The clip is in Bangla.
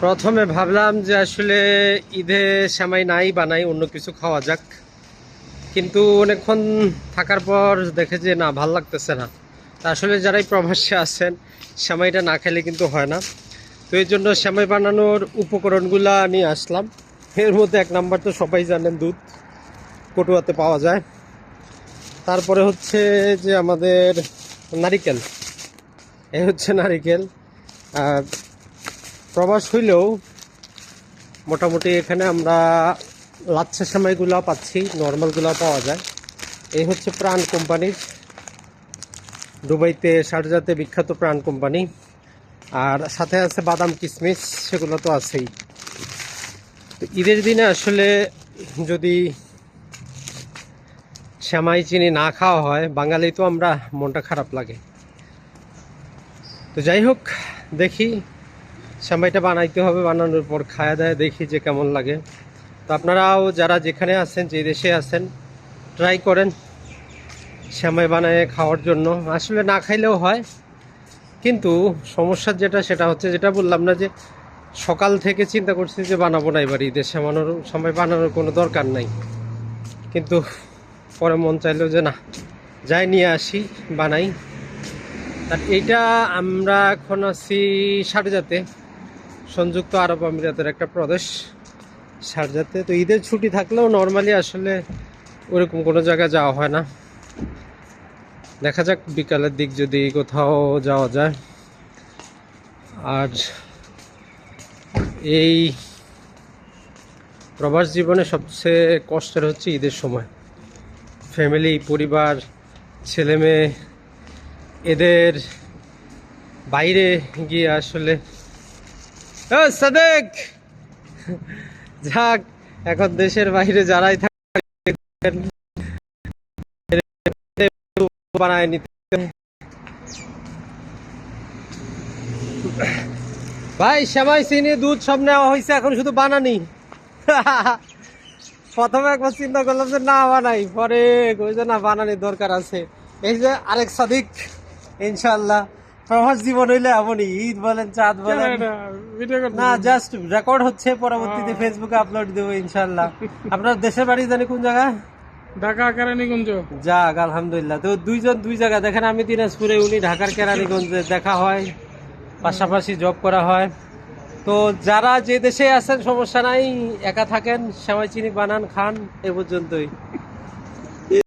প্রথমে ভাবলাম যে আসলে ঈদে সেমাই নাই বানাই অন্য কিছু খাওয়া যাক। কিন্তু অনেকক্ষণ থাকার পর দেখে যে না, ভালো লাগতেছে না। তা আসলে যারাই প্রবাসে আছেন, সেমাইটা না খেলে কিন্তু হয় না। তো এই জন্য সেমাই বানানোর উপকরণগুলা নিয়ে আসলাম। এর মধ্যে এক নাম্বার তো সবাই জানেন দুধ কটুয়াতে পাওয়া যায়। তারপরে হচ্ছে যে আমাদের নারিকেল। এই হচ্ছে নারিকেল। আর প্রবাস হইলেও মোটামুটি এখানে আমরা লাচ্ছা সেমাইগুলো পাচ্ছি, নর্মালগুলো পাওয়া যায়। এই হচ্ছে প্রাণ কোম্পানির, দুবাইতে, শারজাতে বিখ্যাত প্রাণ কোম্পানি। আর সাথে আছে বাদাম কিশমিশ সেগুলো তো আছেই। তো ঈদের দিনে আসলে যদি শ্যামাই চিনি না খাওয়া হয় বাঙালি তো আমরা মনটা খারাপ লাগে। তো যাই হোক, দেখি শ্যামাইটা বানাইতে হবে, বানানোর পর খায়া দেয় দেখি যে কেমন লাগে। তো আপনারাও যারা যেখানে আছেন, যে দেশে আছেন ট্রাই করেন শ্যামাই বানায় খাওয়ার জন্য। আসলে না খাইলেও হয়, কিন্তু সমস্যার যেটা সেটা হচ্ছে, যেটা বললাম না যে সকাল থেকে চিন্তা করছি যে বানাবো না এবার ঈদের শ্যামানোর সময় বানানোর কোনো দরকার নাই। কিন্তু পরে মন চাইলো যে না, যাই নিয়ে আসি, বানাই। আর এইটা আমরা এখন আছি শারজাতে সংযুক্ত আরব আমিরাতের একটা প্রদেশ শারজাতে তো ঈদের ছুটি থাকলেও নর্মালি আসলে ওরকম কোনো জায়গায় যাওয়া হয় না। দেখা যাক বিকালের দিক যদি কোথাও যাওয়া যায়। আর এই প্রবাস জীবনে সবচেয়ে কষ্টের হচ্ছে ঈদের সময়। ফ্যামিলি, পরিবার ছেলে মেয়ে এদের বাইরে গিয়ে আসলে সাদেক! যাক, এখন দেশের বাইরে যারাই ভাই, সেমাই, চিনি, দুধ সব নেওয়া হয়েছে, এখন শুধু বানানি। প্রথমে একবার চিন্তা করলাম যে না, বানাই। পরে না, বানানির দরকার আছে। এই যে আরেক সাদিক ইনশাল্লাহ প্রবাস জীবন হইলে এমনই ঈদ বলেন চাঁদ বলেন। না জাস্ট রেকর্ড হচ্ছে পরবর্তীতে ফেসবুকে আপলোড দেবো ইনশাল্লাহ আপনার দেশের বাড়ি জানি কোন জায়গায় ঢাকা কেরানীগঞ্জ। যাক আলহামদুলিল্লাহ। তো দুইজন দুই জায়গা দেখেন আমি দিনাজপুরে উনি ঢাকার কেরানীগঞ্জে দেখা হয় পাশাপাশি জব করা হয়। তো যারা যে দেশে আছেন সমস্যা নাই একা থাকেন সেমাই চিনি বানান খান এ পর্যন্তই।